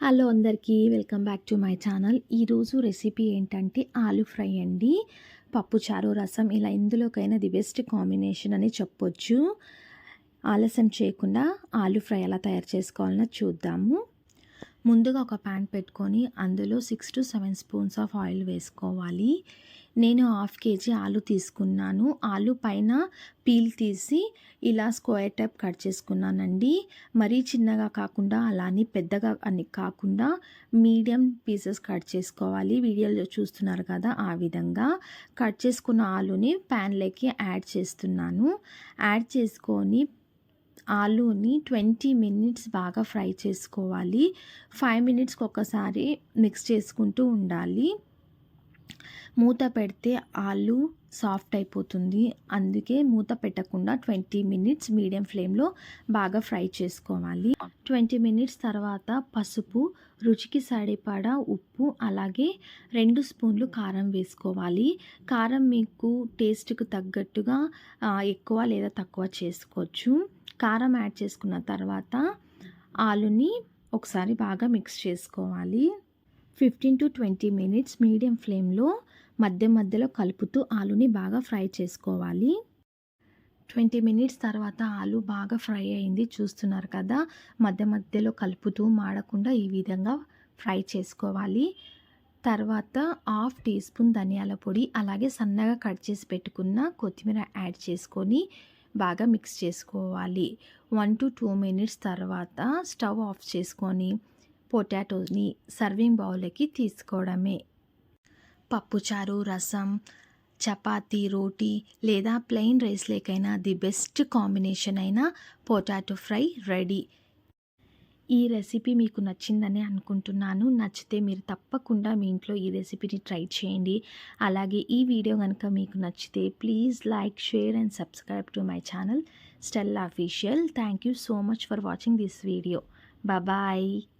Hello అందరికీ welcome back to my channel. ఈరోజు recipe ఏంటంటే ఆలు ఫ్రై అండి. పప్పుచారు రసం ఇలా ఇందులోకైనా ది బెస్ట్ కాంబినేషన్ అని చెప్పొచ్చు. ఆలస్యం చేయకుండా ఆలు ఫ్రై ఎలా తయారు చేసుకోవాలన్నా చూద్దాము. ముందుగా ఒక ప్యాన్ పెట్టుకొని అందులో six to seven spoons of oil వేసుకోవాలి. నేను హాఫ్ కేజీ ఆలు తీసుకున్నాను. ఆలు పైన పీల్ తీసి ఇలా స్క్వేర్ టైప్ కట్ చేసుకున్నానండి. మరీ చిన్నగా కాకుండా అలానే పెద్దగా అని కాకుండా మీడియం పీసెస్ కట్ చేసుకోవాలి. వీడియోలో చూస్తున్నారు కదా ఆ విధంగా. కట్ చేసుకున్న ఆలుని ప్యాన్లోకి యాడ్ చేస్తున్నాను. యాడ్ చేసుకొని ఆలూని ట్వంటీ మినిట్స్ బాగా ఫ్రై చేసుకోవాలి. ఫైవ్ మినిట్స్కి ఒకసారి మిక్స్ చేసుకుంటూ ఉండాలి. మూత పెడితే ఆలు సాఫ్ట్ అయిపోతుంది. అందుకే మూత పెట్టకుండా ట్వంటీ మినిట్స్ మీడియం ఫ్లేమ్లో బాగా ఫ్రై చేసుకోవాలి. ట్వంటీ మినిట్స్ తర్వాత పసుపు రుచికి సరిపడా ఉప్పు అలాగే రెండు స్పూన్లు కారం వేసుకోవాలి. కారం మీకు టేస్ట్కు తగ్గట్టుగా ఎక్కువ లేదా తక్కువ చేసుకోవచ్చు. కారం యాడ్ చేసుకున్న తర్వాత ఆలుని ఒకసారి బాగా మిక్స్ చేసుకోవాలి. Fifteen to twenty minutes medium ఫ్లేమ్లో మధ్య మధ్యలో కలుపుతూ ఆలుని బాగా ఫ్రై చేసుకోవాలి. ట్వంటీ మినిట్స్ తర్వాత ఆలు బాగా ఫ్రై అయింది చూస్తున్నారు కదా. మధ్య మధ్యలో కలుపుతూ మాడకుండా ఈ విధంగా ఫ్రై చేసుకోవాలి. తర్వాత హాఫ్ టీ స్పూన్ ధనియాల పొడి అలాగే సన్నగా కట్ చేసి పెట్టుకున్న కొత్తిమీర యాడ్ చేసుకొని బాగా మిక్స్ చేసుకోవాలి. వన్ టు టూ మినిట్స్ తర్వాత స్టవ్ ఆఫ్ చేసుకొని పొటాటోస్ని సర్వింగ్ బౌల్కి తీసుకోవడమే. పప్పుచారు రసం చపాతీ రోటీ లేదా ప్లెయిన్ రైస్ లేకైనా ది బెస్ట్ కాంబినేషన్ అయిన పొటాటో ఫ్రై రెడీ. ఈ రెసిపీ మీకు నచ్చిందని అనుకుంటున్నాను. నచ్చితే మీరు తప్పకుండా మీ ఇంట్లో ఈ రెసిపీని ట్రై చేయండి. అలాగే ఈ వీడియో కనుక మీకు నచ్చితే please like share and subscribe to my channel స్టెల్ official. Thank you so much for watching this video. Bye.